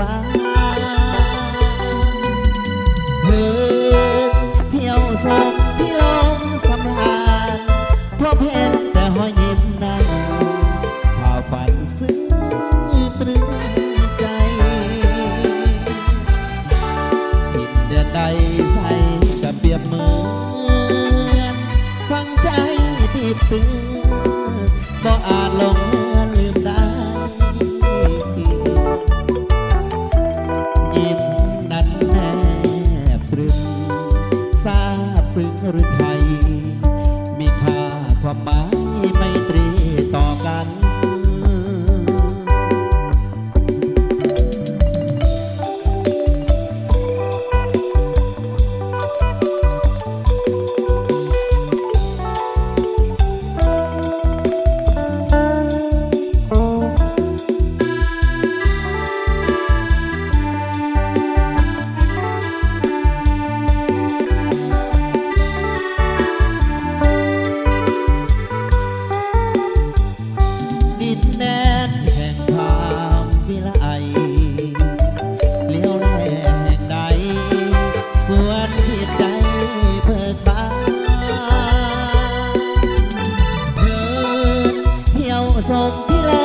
บ้านเดินเที่ยวสมพี่ลมสำราญพบเห็นแต่หอยยิ้มนั้นพาฝันซึ้งตรึงใจทิ่นเดือนใดใส่กับเปรียบเหมือนฟังใจติดตึงบ่อาจลง on Pilar.